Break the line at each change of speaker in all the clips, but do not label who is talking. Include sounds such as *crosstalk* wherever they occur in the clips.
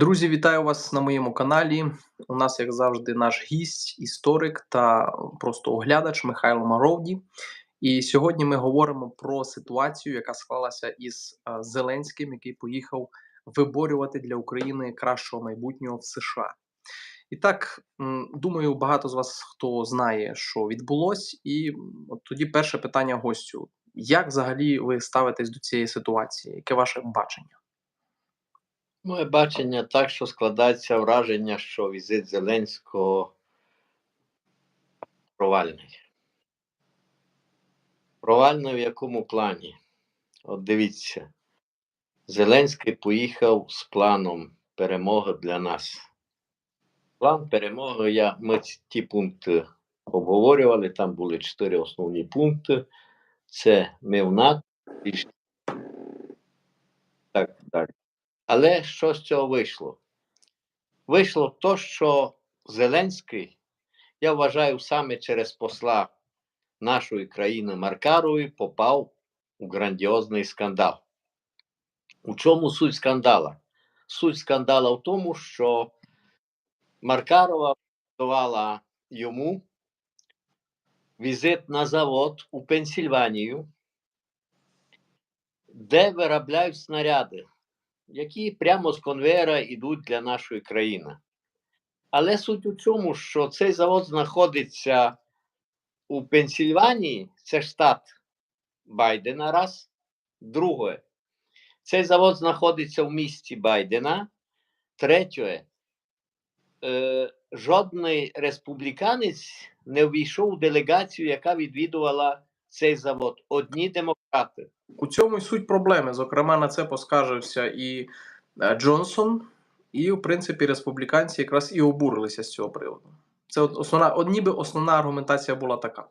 Друзі, вітаю вас на моєму каналі. У нас, як завжди, наш гість, історик та просто оглядач Михайло Маровді. І сьогодні ми говоримо про ситуацію, яка склалася із е, Зеленським, який поїхав виборювати для України кращого майбутнього в США. І так, думаю, багато з вас хто знає, що відбулось, і от тоді перше питання гостю: як взагалі ви ставитесь до цієї ситуації? Яке ваше бачення?
Моє бачення так, що складається враження, що візит Зеленського провальний. Провальний в якому плані? От дивіться, Зеленський поїхав з планом перемоги для нас. План перемоги, я, ми ті пункти обговорювали, там були чотири основні пункти. Це ми в НАТО і так далі. Але що з цього вийшло? Вийшло то, що Зеленський, я вважаю, саме через посла нашої країни Маркарової попав у грандіозний скандал. У чому суть скандала? Суть скандала в тому, що Маркарова давала йому візит на завод у Пенсільванію, де виробляють снаряди які прямо з конвейера йдуть для нашої країни. Але суть у чому, що цей завод знаходиться у Пенсільванії, це штат Байдена, раз. Друге, цей завод знаходиться в місті Байдена. Третє, е, жодний республіканець не ввійшов у делегацію, яка відвідувала цей завод. Одні демократи.
У цьому й суть проблеми. Зокрема, на це поскаржився і е, Джонсон, і, в принципі, республіканці якраз і обурилися з цього приводу. Це от основна, от ніби основна аргументація була така.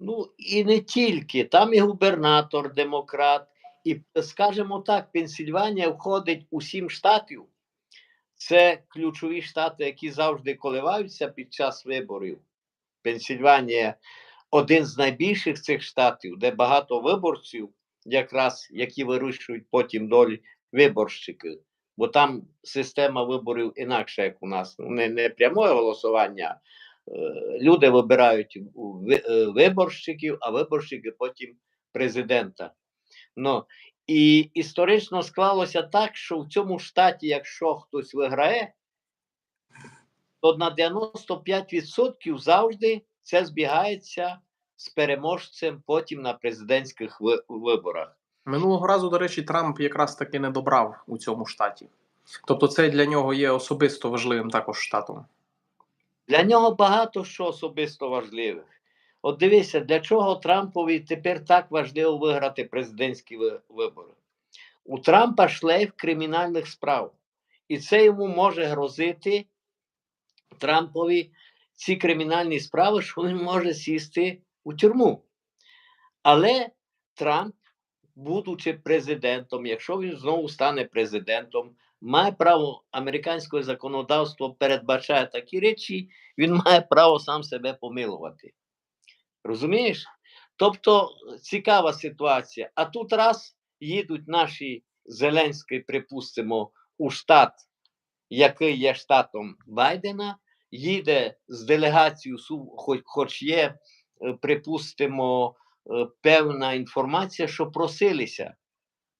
Ну і не тільки, там і губернатор, демократ, і, скажімо так, Пенсільванія входить у сім штатів. Це ключові штати, які завжди коливаються під час виборів. Пенсільванія один з найбільших цих штатів, де багато виборців, якраз які вирішують потім долі виборщиків. Бо там система виборів інакша, як у нас. Ну, Не, не пряме голосування, Е, люди вибирають е, виборщиків, а виборщики потім президента. Ну, і історично склалося так, що в цьому штаті, якщо хтось виграє, то на 95% завжди це збігається з переможцем потім на президентських виборах.
Минулого разу, до речі, Трамп якраз таки не добрав у цьому штаті. Тобто, це для нього є особисто важливим також штатом.
Для нього багато що особисто важливих. От дивися, для чого Трампові тепер так важливо виграти президентські вибори. У Трампа шлейф кримінальних справ, і це йому може грозити Трампові ці кримінальні справи, що він може сісти у тюрму. Але Трамп, будучи президентом, якщо він знову стане президентом, має право американське законодавство передбачає такі речі, він має право сам себе помилувати. Розумієш? Тобто цікава ситуація. А тут раз їдуть наші Зеленський, припустимо, у штат, який є штатом Байдена, їде з делегацією, су- хоч, хоч є, е, припустимо, е, певна інформація, що просилися.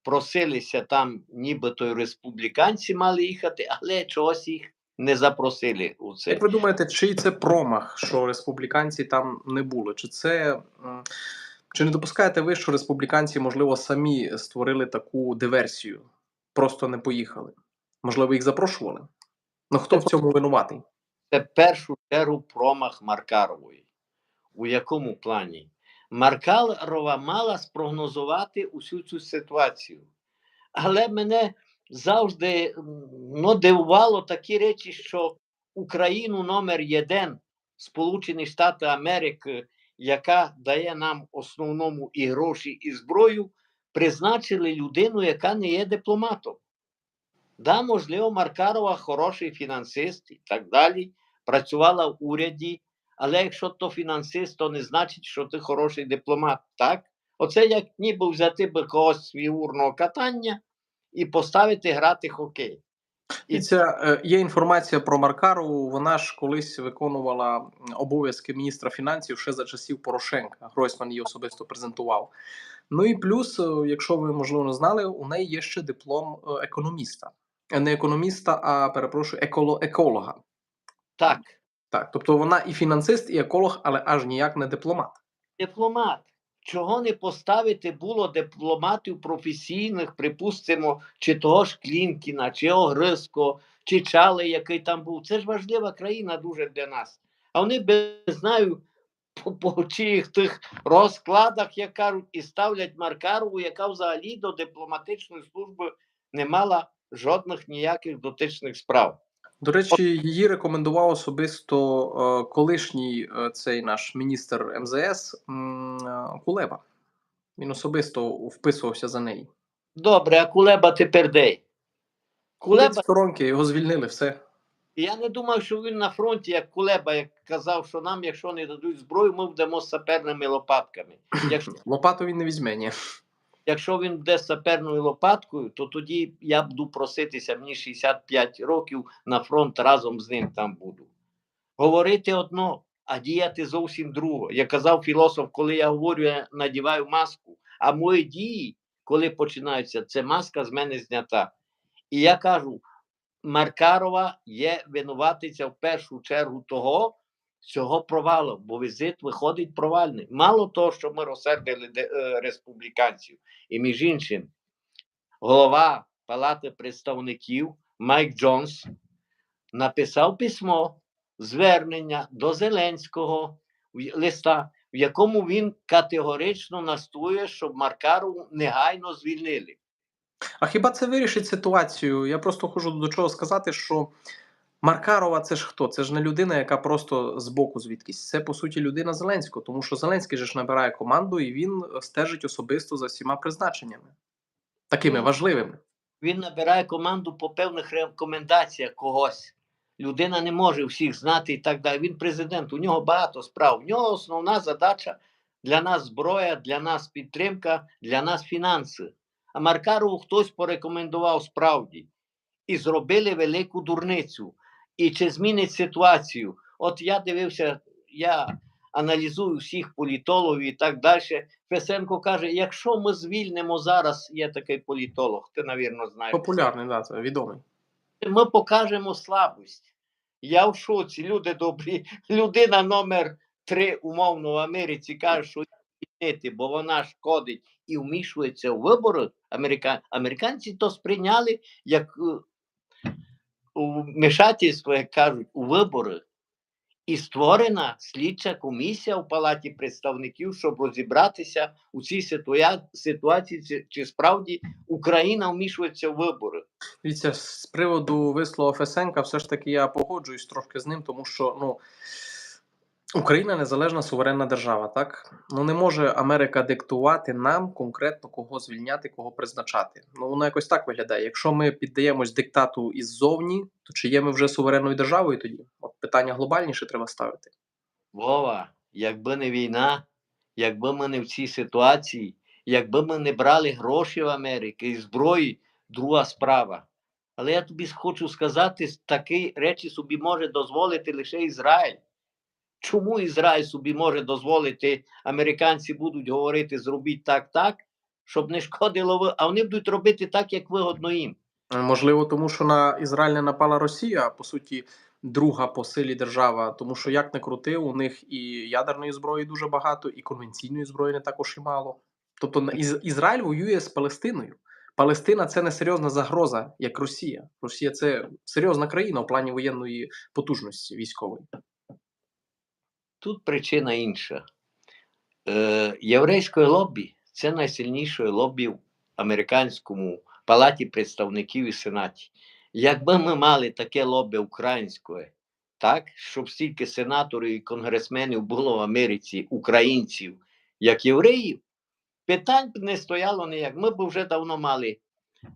Просилися там, нібито й республіканці мали їхати, але чогось їх не запросили у це.
Як ви думаєте, чий це промах, що республіканці там не були? Чи це чи не допускаєте ви, що республіканці, можливо, самі створили таку диверсію, просто не поїхали? Можливо, їх запрошували? Ну хто в цьому винуватий?
Це першу чергу промах Маркарової. У якому плані? Маркарова мала спрогнозувати усю цю ситуацію. Але мене завжди ну, дивувало такі речі, що Україну номер один, Сполучені Штати Америки, яка дає нам основному і гроші, і зброю, призначили людину, яка не є дипломатом. Да, можливо, Маркарова хороший фінансист і так далі, працювала в уряді, але якщо то фінансист, то не значить, що ти хороший дипломат, так? Оце як ніби взяти би когось з фігурного катання і поставити грати хокей. І
ця е, є інформація про Маркарову. Вона ж колись виконувала обов'язки міністра фінансів ще за часів Порошенка. Гройсман її особисто презентував. Ну і плюс, е, якщо ви можливо не знали, у неї є ще диплом е, економіста, не економіста, а перепрошую, еколо, еколога.
Так,
Так, тобто вона і фінансист, і еколог, але аж ніяк не дипломат.
дипломат. Чого не поставити було дипломатів професійних, припустимо, чи того ж Клінкіна, чи Огризко, чи Чали, який там був. Це ж важлива країна дуже для нас. А вони без знаю по, по чиїх тих розкладах, як кажуть, і ставлять Маркарову, яка взагалі до дипломатичної служби не мала жодних ніяких дотичних справ.
До речі, її рекомендував особисто е, колишній е, цей наш міністр МЗС е, Кулеба. Він особисто вписувався за неї.
Добре, а Кулеба тепер де?
Кулеба
Кулеба
сторонки, його звільнили, все.
Я не думав, що він на фронті, як Кулеба, як казав, що нам, якщо не дадуть зброю, ми вдамо з саперними лопатками. *laughs* Якщо,
Лопату він не візьме, ні.
Якщо він буде саперною лопаткою, то тоді я буду проситися, мені 65 років на фронт разом з ним там буду. Говорити одно, а діяти зовсім друге. Як казав філософ, коли я говорю, я надіваю маску, а мої дії, коли починаються, це маска з мене знята. І я кажу, Маркарова є винуватиця в першу чергу того, цього провалу, бо візит виходить провальний. Мало того, що ми розсердили е, республіканців, і між іншим, голова Палати представників Майк Джонс написав письмо, звернення до Зеленського листа, в якому він категорично настоює, щоб Маркарову негайно звільнили.
А хіба це вирішить ситуацію? Я просто хочу до чого сказати, що Маркарова це ж хто? Це ж не людина, яка просто збоку звідкись. Це по суті людина Зеленського, тому що Зеленський же ж набирає команду і він стежить особисто за всіма призначеннями, такими
Ну,
важливими.
він набирає команду по певних рекомендаціях когось. Людина не може всіх знати і так далі. Він президент, у нього багато справ. У нього основна задача для нас зброя, для нас підтримка, для нас фінанси. А Маркарову хтось порекомендував справді і зробили велику дурницю. І чи змінить ситуацію? От я дивився, я аналізую всіх політологів і так далі. Фесенко каже: якщо ми звільнимо зараз, є такий політолог, ти, навірно, знаєш.
Популярний, да, це відомий.
Ми покажемо слабость. Я в шоці, люди добрі. Людина номер три, умовно, в Америці каже, що звільнити, бо вона шкодить і вмішується у вибори. Америка... Американці то сприйняли як е, вмішательство, як кажуть, у вибори. І створена слідча комісія в Палаті представників, щоб розібратися у цій ситуа- ситуації, чи, чи справді Україна вмішується в вибори.
Дивіться, з приводу вислову Фесенка, все ж таки я погоджуюсь трошки з ним, тому що ну Україна незалежна суверенна держава, так ну не може Америка диктувати нам конкретно кого звільняти, кого призначати. Ну воно якось так виглядає. Якщо ми піддаємось диктату іззовні, то чи є ми вже суверенною державою тоді? От питання глобальніше треба ставити.
Вова, якби не війна, якби ми не в цій ситуації, якби ми не брали гроші в Америки і зброї, друга справа. Але я тобі хочу сказати, такі речі собі може дозволити лише Ізраїль. Чому Ізраїль собі може дозволити, американці будуть говорити, зробіть так, так, щоб не шкодило, а вони будуть робити так, як вигодно їм.
Е, Можливо, тому що на Ізраїль не напала Росія, по суті, друга по силі держава. Тому що як не крути, у них і ядерної зброї дуже багато, і конвенційної зброї не також і мало. Тобто Із- Ізраїль воює з Палестиною. Палестина це не серйозна загроза, як Росія. Росія це серйозна країна в плані воєнної потужності військової.
Тут причина інша. Е, єврейське лобі це найсильніше лобі в американському палаті представників і сенаті. Якби ми мали таке лобі українське, так, щоб стільки сенаторів і конгресменів було в Америці, українців, як євреїв, питань б не стояло ніяк. Ми б вже давно мали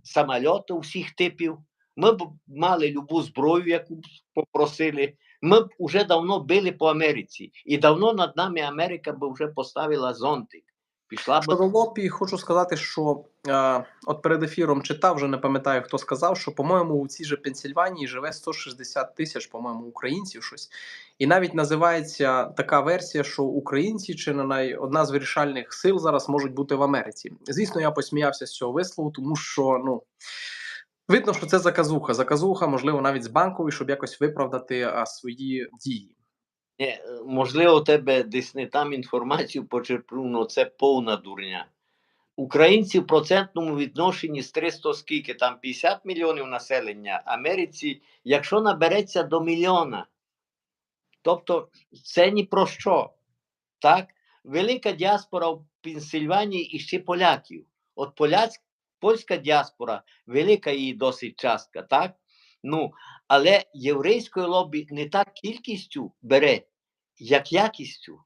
самольоти всіх типів, ми б мали любу зброю, яку б попросили. Ми б уже давно били по Америці, і давно над нами Америка би вже поставила зонтик. Пішла
Щодо лобі, хочу сказати, що е, от перед ефіром читав, вже не пам'ятаю, хто сказав, що, по-моєму, у цій же Пенсільванії живе 160 тисяч, по-моєму, українців щось. І навіть називається така версія, що українці чи не одна з вирішальних сил зараз можуть бути в Америці. Звісно, я посміявся з цього вислову, тому що ну. Видно, що це заказуха. Заказуха, можливо, навіть з банкової, щоб якось виправдати а, свої дії.
Ні, е, можливо, тебе десь не там інформацію почерпнув, але це повна дурня. Українці в процентному відношенні з 300 скільки там 50 мільйонів населення, Америці, якщо набереться до мільйона. Тобто це ні про що. Так? Велика діаспора в Пенсильванії і ще поляків. От поляць, польська діаспора, велика її досить частка, так? Ну, але єврейської лобі не так кількістю бере, як якістю.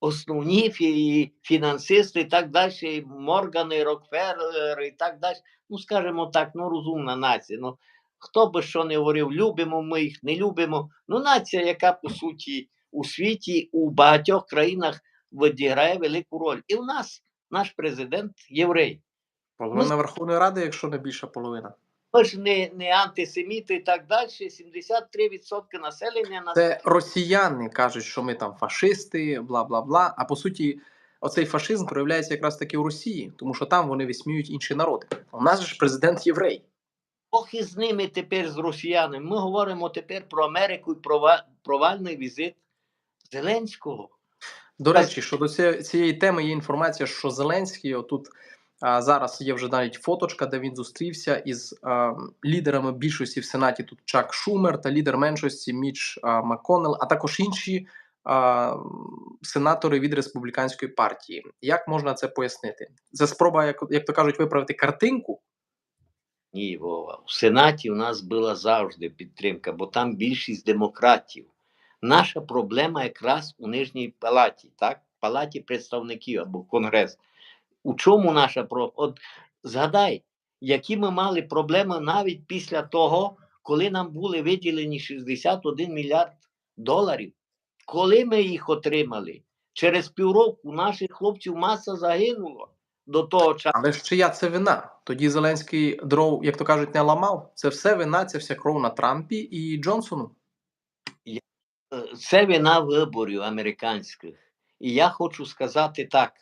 Основні фі- фінансисти і так далі, Моргани, Рокфеллери і так далі. Ну, скажімо так, ну розумна нація. Ну, хто би що не говорив, любимо ми їх, не любимо. Ну, нація, яка по суті у світі у багатьох країнах відіграє велику роль. І у нас наш президент єврей.
Половина Верховної Ради, якщо не більша половина.
Ми ж не, не антисеміти і так далі. 73% населення на
Це росіяни кажуть, що ми там фашисти, бла бла бла. А по суті, оцей фашизм проявляється якраз таки у Росії, тому що там вони висміють інші народи. У нас же ж президент єврей.
Бог із ними тепер з росіянами. Ми говоримо тепер про Америку і про провальний візит Зеленського.
До речі, щодо цієї, теми є інформація, що Зеленський отут зараз є вже навіть фоточка, де він зустрівся із лідерами більшості в Сенаті. Тут Чак Шумер та лідер меншості Міч а, Макконнелл, а також інші сенатори від республіканської партії. Як можна це пояснити? Це спроба, як, як то кажуть, виправити картинку.
Ні, Вова. У Сенаті у нас була завжди підтримка, бо там більшість демократів. Наша проблема якраз у нижній палаті, так? Палаті представників або Конгрес. У чому наша про? От згадай, які ми мали проблеми навіть після того, коли нам були виділені 61 мільярд доларів. Коли ми їх отримали? Через півроку наших хлопців маса загинуло до того часу.
Але ж чия це вина? Тоді Зеленський дров, як то кажуть, не ламав. Це все вина, це вся кров на Трампі і Джонсону.
Е, це вина виборів американських. І я хочу сказати так,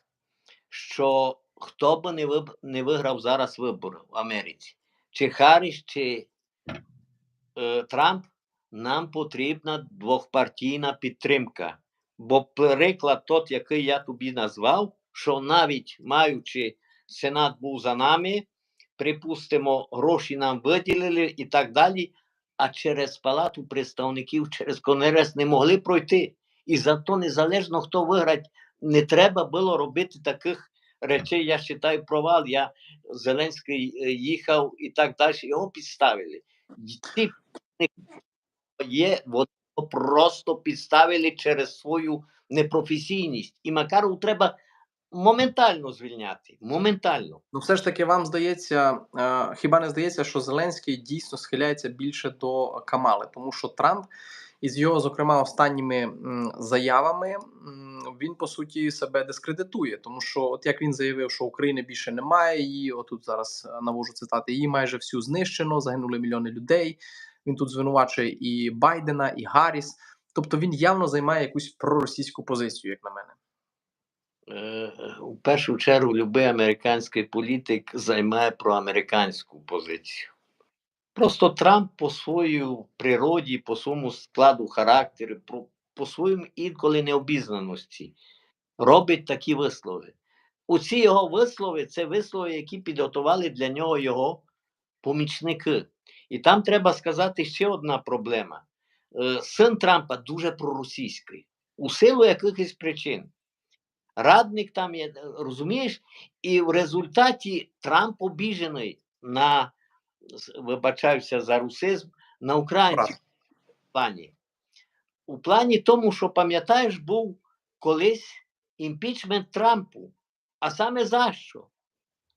що хто би не, виб... не виграв зараз вибори в Америці, чи Харріс, чи е, Трамп, нам потрібна двохпартійна підтримка. Бо приклад, тот, який я тобі назвав, що навіть маючи Сенат був за нами, припустимо, гроші нам виділили і так далі, а через Палату представників, через Конгрес не могли пройти. І зато незалежно хто виграть, не треба було робити таких речей. Я вважаю провал. Я Зеленський е, їхав і так далі. Його підставили. Ті є, вони просто підставили через свою непрофесійність. І Макарову треба моментально звільняти. Моментально.
Ну, все ж таки, вам здається, е, хіба не здається, що Зеленський дійсно схиляється більше до Камали, тому що Трамп із його, зокрема, останніми заявами він по суті себе дискредитує, тому що, от як він заявив, що України більше немає, її отут зараз е, навожу цитати, її майже всю знищено, загинули мільйони людей. Він тут звинувачує і Байдена, і Гарріс. Тобто він явно займає якусь проросійську позицію, як на мене.
Е, У першу чергу будь-який американський політик займає проамериканську позицію. Просто Трамп по своїй природі, по своєму складу характеру, по, своїм інколи необізнаності робить такі вислови. Усі його вислови це вислови, які підготували для нього його помічники. І там треба сказати ще одна проблема. Е, Син Трампа дуже проросійський, у силу якихось причин. Радник там є, розумієш, і в результаті Трамп обіжений на, вибачаюся за русизм, на українському плані. У плані тому, що пам'ятаєш, був колись імпічмент Трампу. А саме за що?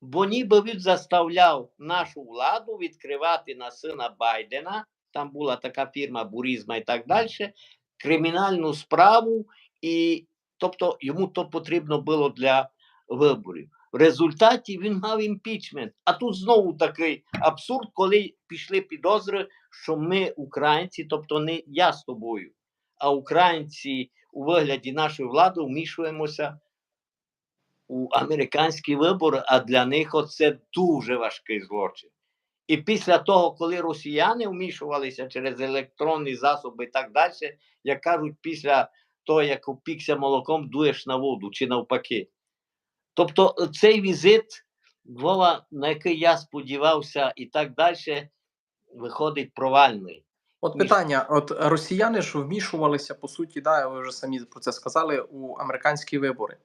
Бо ніби він заставляв нашу владу відкривати на сина Байдена, там була така фірма Бурізма і так далі, кримінальну справу, і тобто йому то потрібно було для виборів. В результаті він мав імпічмент. А тут знову такий абсурд, коли пішли підозри, що ми, українці, тобто не я з тобою, а українці у вигляді нашої влади вмішуємося у американські вибори, а для них це дуже важкий злочин. І після того, коли росіяни вмішувалися через електронні засоби і так далі, як кажуть, після того, як опікся молоком, дуєш на воду чи навпаки. Тобто цей візит, Вова, на який я сподівався, і так далі, виходить провальний.
От питання: от росіяни ж вмішувалися, по суті, да, ви вже самі про це сказали, у американські вибори.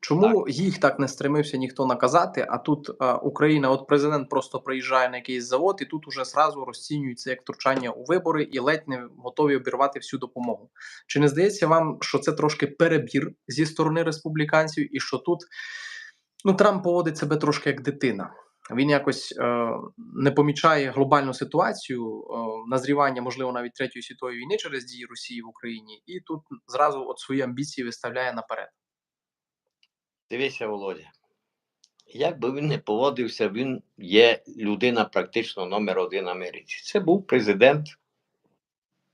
Чому їх так не стремився ніхто наказати? А тут е, Україна, от президент просто приїжджає на якийсь завод, і тут уже зразу розцінюється як втручання у вибори і ледь не готові обірвати всю допомогу. Чи не здається вам, що це трошки перебір зі сторони республіканців, і що тут ну Трамп поводить себе трошки як дитина? Він якось е, не помічає глобальну ситуацію е, назрівання, можливо, навіть третьої світової війни через дії Росії в Україні, і тут зразу от свої амбіції виставляє наперед.
Дивися, Володя. Як би він не поводився, він є людина практично номер один Америці. Це був президент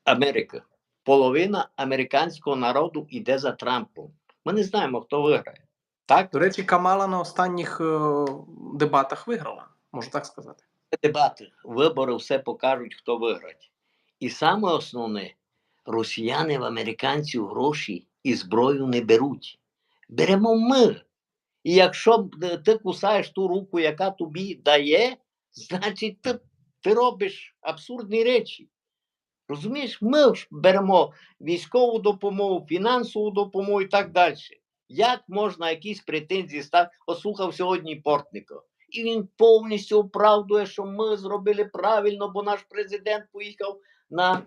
Америки. Половина американського народу йде за Трампом. Ми не знаємо, хто виграє. Так?
До речі, Камала на останніх е, дебатах виграла, можу так сказати.
дебати, вибори все покажуть, хто виграє. І саме основне, росіяни в американців гроші і зброю не беруть. Беремо ми. І якщо е, ти кусаєш ту руку, яка тобі дає, значить ти, ти робиш абсурдні речі. Розумієш, ми ж беремо військову допомогу, фінансову допомогу і так далі. Як можна якісь претензії ставити? Ослухав сьогодні Портника. І він повністю оправдує, що ми зробили правильно, бо наш президент поїхав на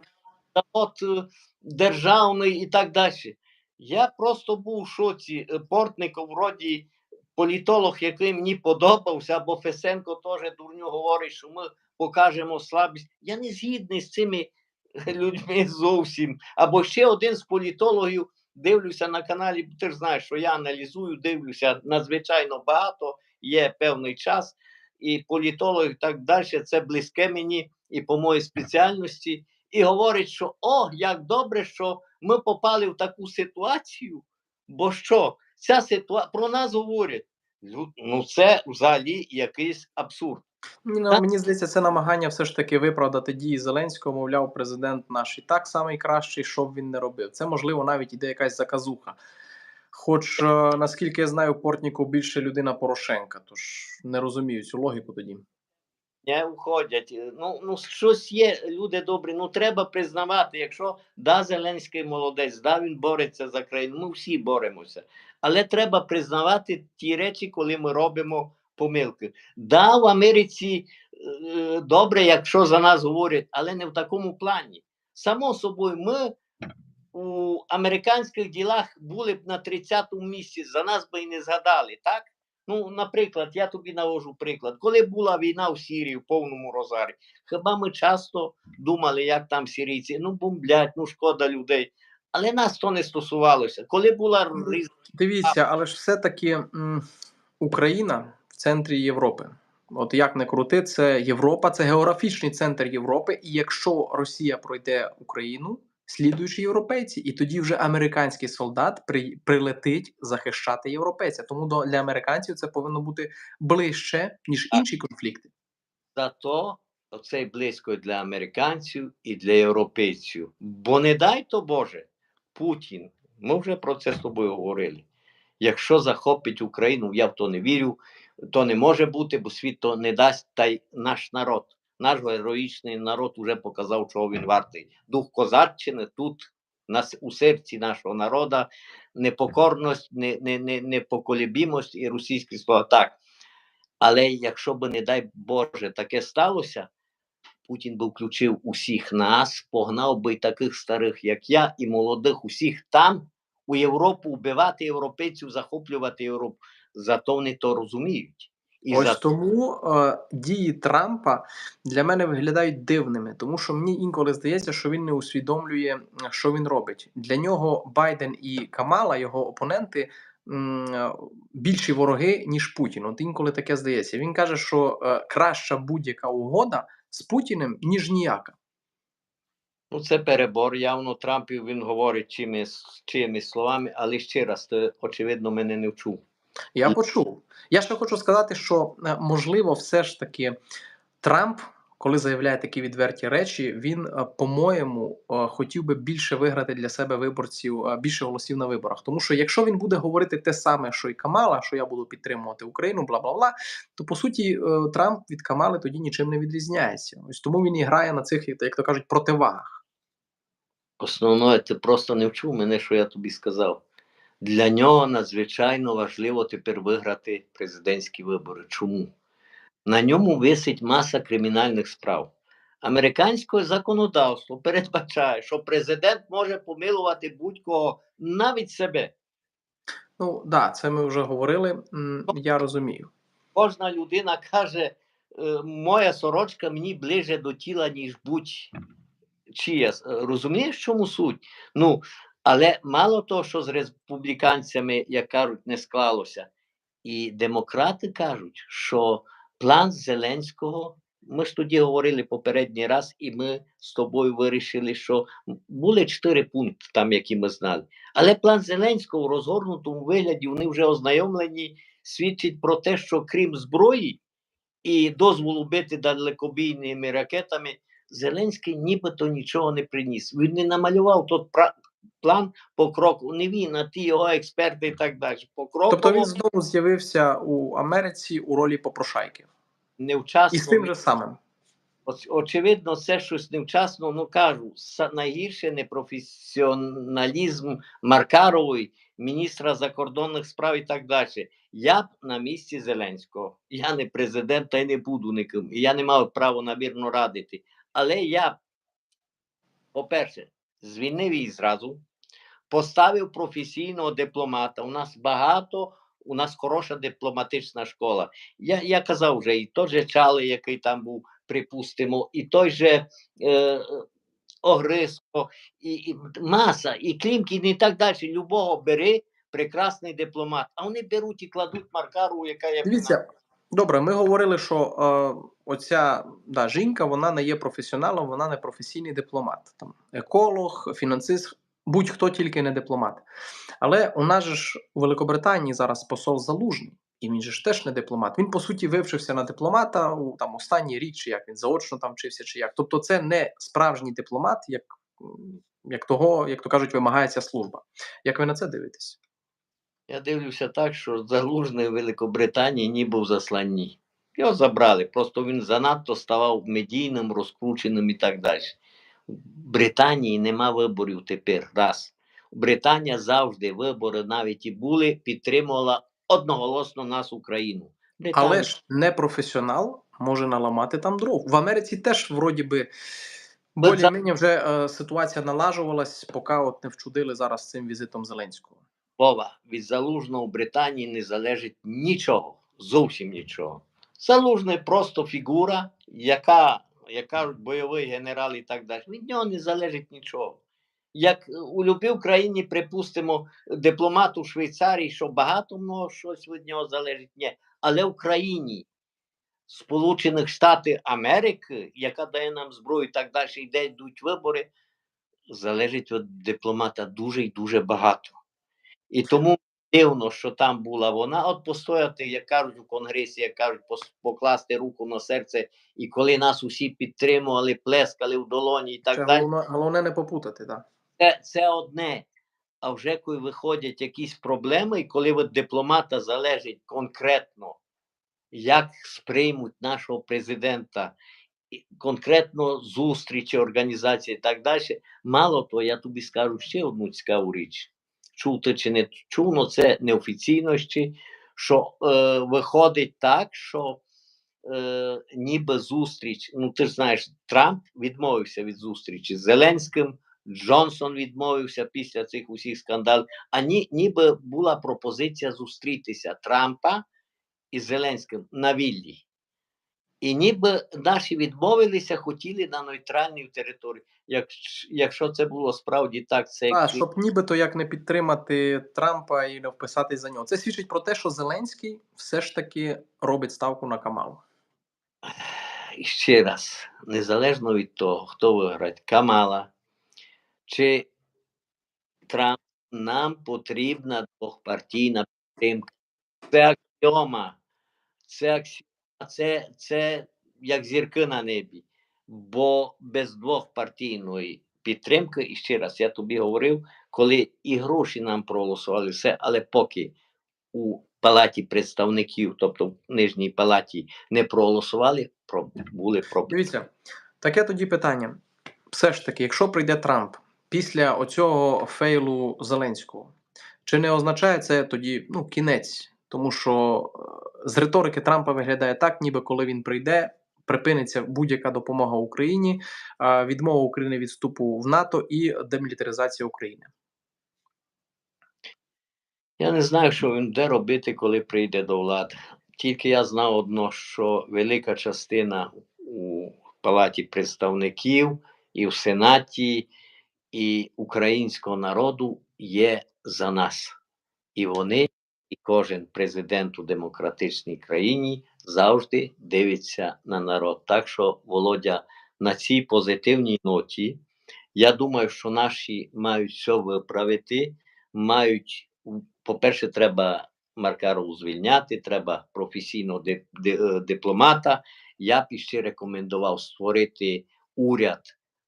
завод е, державний і так далі. Я просто був в шоці. Е, Портников, вроді політолог, який мені подобався, або Фесенко теж дурню говорить, що ми покажемо слабість. Я не згідний з цими людьми зовсім. Або ще один з політологів дивлюся на каналі, ти ж знаєш, що я аналізую, дивлюся надзвичайно багато, є певний час, і політолог і так далі, це близьке мені і по моїй спеціальності. І говорить, що о, як добре, що ми попали в таку ситуацію, бо що ця ситуація про нас говорять. Ну, це взагалі якийсь абсурд.
Ні, ну,
Так.
мені здається, це намагання все ж таки виправдати дії Зеленського. Мовляв, президент наш і так самий кращий, що б він не робив. Це можливо навіть іде якась заказуха. Хоч, е, наскільки я знаю, Портніков більше людина Порошенка, тож не розумію цю логіку тоді.
не уходять. Ну, ну щось є, люди добрі. Ну треба признавати, якщо да, Зеленський молодець, да, він бореться за країну. Ми всі боремося. Але треба признавати ті речі, коли ми робимо помилки. Да, в Америці е, добре, якщо за нас говорять, але не в такому плані. Само собою, ми у американських ділах були б на 30-му місці, за нас би і не згадали, так? Ну, наприклад, я тобі навожу приклад. Коли була війна в Сірії в повному розгарі, хіба ми часто думали, як там сірійці, ну бомблять, ну шкода людей. Але нас то не стосувалося. Коли була
Ну. Дивіться, але ж все-таки м, Україна центрі Європи. От як не крути, це Європа, це географічний центр Європи. І якщо Росія пройде Україну, слідуючі європейці, і тоді вже американський солдат при, прилетить захищати європейця. Тому до для американців це повинно бути ближче ніж інші конфлікти.
зато оцей близько для американців і для європейців. Бо не дай то Боже, Путін, ми вже про це з тобою говорили. Якщо захопить Україну, я в то не вірю, то не може бути, бо світ то не дасть та й наш народ. Наш героїчний народ вже показав, чого він вартий. Дух козаччини тут нас у серці нашого народу, непокорність, не, не, не, непоколебімость і російські слова. Так. Але якщо би, не дай Боже, таке сталося, Путін би включив усіх нас, погнав би таких старих, як я, і молодих усіх там, у Європу, вбивати європейців, захоплювати Європу. Зато вони то розуміють. І
Ось
за
тому е, дії Трампа для мене виглядають дивними, тому що мені інколи здається, що він не усвідомлює, що він робить. Для нього Байден і Камала, його опоненти, м, е, більші вороги, ніж Путін. От інколи таке здається. Він каже, що е, краща будь-яка угода з Путіним, ніж ніяка.
Ну, це перебор. Явно Трампів він говорить чимось, чимось словами, але ще раз, ти, очевидно, мене не вчув.
Я почув. Я ще хочу сказати, що е, можливо, все ж таки Трамп, коли заявляє такі відверті речі, він, е, по-моєму, е, хотів би більше виграти для себе виборців, більше голосів на виборах. Тому що якщо він буде говорити те саме, що і Камала, що я буду підтримувати Україну, бла бла бла, то по суті Трамп від Камали тоді нічим не відрізняється. Ось тому він і грає на цих, як то кажуть, противагах.
Основне, ти просто не вчув мене, що я тобі сказав. Для нього надзвичайно важливо тепер виграти президентські вибори. Чому? На ньому висить маса кримінальних справ. Американське законодавство передбачає, що президент може помилувати будь-кого, навіть себе.
Ну да, це ми вже говорили. Я розумію.
Кожна людина каже, е, моя сорочка мені ближе до тіла, ніж будь-чия. Е, Розумієш, в чому суть? Ну, але мало того, що з республіканцями, як кажуть, не склалося. І демократи кажуть, що план Зеленського, ми ж тоді говорили попередній раз, і ми з тобою вирішили, що були чотири пункти, там, які ми знали. Але план Зеленського в розгорнутому вигляді вони вже ознайомлені свідчить про те, що крім зброї і дозволу бити далекобійними ракетами, Зеленський нібито нічого не приніс. Він не намалював тот план по кроку. Не він, а ті його експерти і так далі. По кроку
Тобто він знову з'явився у Америці у ролі попрошайки.
невчасно.
І з тим же самим.
Очевидно, це щось невчасно. Ну кажу, найгірше непрофесіоналізм Маркарової, міністра закордонних справ і так далі. Я б на місці Зеленського. Я не президент та й не буду ніким. І я не мав права намірно радити. Але я, по-перше, звільнив її зразу, поставив професійного дипломата. У нас багато, у нас хороша дипломатична школа. Я, я казав вже, і той же Чали, який там був, припустимо, і той же е, Огриско, і, і маса, і Клімкін, і так далі. Любого бери, прекрасний дипломат. А вони беруть і кладуть Маркару, яка є
Дивіться, добре, ми говорили, що е, оця да, жінка вона не є професіоналом, вона не професійний дипломат. Там, еколог, фінансист, будь-хто тільки не дипломат. Але у нас же ж у Великобританії зараз посол залужний, і він же ж теж не дипломат. Він, по суті, вивчився на дипломата у там останній рік, чи як він заочно там вчився, чи як. Тобто, це не справжній дипломат, як, як того, як то кажуть, вимагається служба. Як ви на це дивитесь?
Я дивлюся так, що залужний в Великобританії ніби в засланні. Його забрали, просто він занадто ставав медійним, розкрученим і так далі. В Британії нема виборів тепер. Раз. Британія завжди вибори навіть і були, підтримувала одноголосно нас, Україну. Британія,
Але ж не професіонал може наламати там дров. В Америці теж вроді би
за-
більш-менш вже е, ситуація налажувалась, поки от не вчудили зараз цим візитом Зеленського.
Вова, від залужного Британії не залежить нічого, зовсім нічого. Залужний просто фігура, яка, як кажуть, бойовий генерал і так далі. Від нього не залежить нічого. Як у любій країні, припустимо, дипломат у Швейцарії, що багато много щось від нього залежить, ні. Але в країні Сполучених Штатів Америки, яка дає нам зброю і так далі, і де йдуть вибори, залежить від дипломата дуже і дуже багато. І тому дивно, що там була вона. От постояти, як кажуть у конгресі, як кажуть, покласти руку на серце, і коли нас усі підтримували, плескали в долоні і так
Це
далі.
головне, головне не попутати, так.
Це, це одне. А вже коли виходять якісь проблеми, і коли від дипломата залежить конкретно, як сприймуть нашого президента, конкретно зустрічі, організації і так далі. Мало того, я тобі скажу ще одну цікаву річ. Чув ти чи не чув, але це неофіційно ще, що е, виходить так, що е, ніби зустріч, ну ти ж знаєш, Трамп відмовився від зустрічі з Зеленським, Джонсон відмовився після цих усіх скандалів. А ні, ніби була пропозиція зустрітися Трампа із Зеленським на віллі. І ніби наші відмовилися, хотіли на нейтральній території. Як, якщо це було справді так, це
А, щоб нібито як не підтримати Трампа і не вписатись за нього. Це свідчить про те, що Зеленський все ж таки робить ставку на Камалу.
І ще раз, незалежно від того, хто виграє, Камала чи Трамп, нам потрібна двохпартійна підтримка. Це аксіома, це аксіома, це, це як зірки на небі. Бо без двохпартійної підтримки, і ще раз, я тобі говорив, коли і гроші нам проголосували, все, але поки у палаті представників, тобто в нижній палаті, не проголосували, були проблеми.
Дивіться, таке тоді питання. Все ж таки, якщо прийде Трамп після оцього фейлу Зеленського, чи не означає це тоді ну, кінець? Тому що е, з риторики Трампа виглядає так, ніби коли він прийде, припиниться будь-яка допомога Україні, е, відмова України від вступу в НАТО і демілітаризація України.
Я не знаю, що він буде робити, коли прийде до влади. Тільки я знав одно, що велика частина у Палаті представників і в Сенаті, і українського народу є за нас. І вони, і кожен президент у демократичній країні завжди дивиться на народ. Так що, Володя, на цій позитивній ноті, я думаю, що наші мають все виправити, мають по-перше, треба Маркарову звільняти, треба професійного е, дипломата. Я б іще рекомендував створити уряд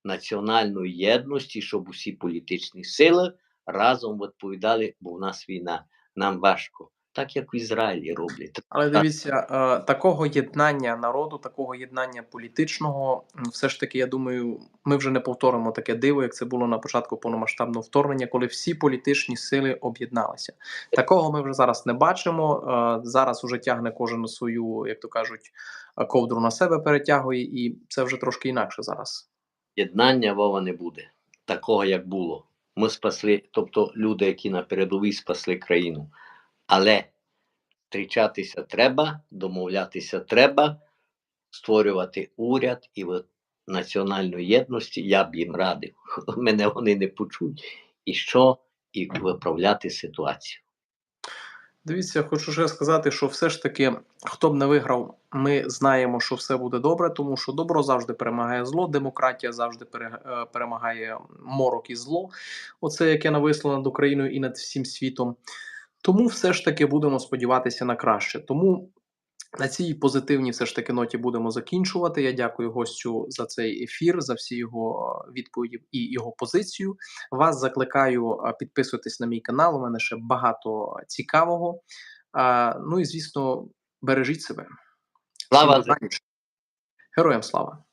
національної єдності, щоб усі політичні сили разом відповідали, бо в нас війна, нам важко, так як в Ізраїлі роблять.
Але дивіться, е, такого єднання народу, такого єднання політичного, все ж таки, я думаю, ми вже не повторимо таке диво, як це було на початку повномасштабного вторгнення, коли всі політичні сили об'єдналися. Такого ми вже зараз не бачимо. Е, Зараз уже тягне кожен свою, як то кажуть, е, ковдру на себе перетягує, і це вже трошки інакше зараз.
Єднання Вова не буде, такого як було. Ми спасли, тобто люди, які на передовій спасли країну. Але зустрічатися треба, домовлятися треба, створювати уряд і національної єдності. Я б їм радив. *laughs* Мене вони не почують. І що? І виправляти ситуацію.
Дивіться, хочу ще сказати, що все ж таки, хто б не виграв, ми знаємо, що все буде добре, тому що добро завжди перемагає зло, демократія завжди е, перемагає морок і зло. Оце яке нависло над Україною і над всім світом. Тому все ж таки будемо сподіватися на краще. Тому на цій позитивній все ж таки ноті будемо закінчувати. Я дякую гостю за цей ефір, за всі його е, відповіді і його позицію. Вас закликаю е, підписуватись на мій канал. У мене ще багато цікавого. Ну і звісно, бережіть себе.
Слава
Героям слава!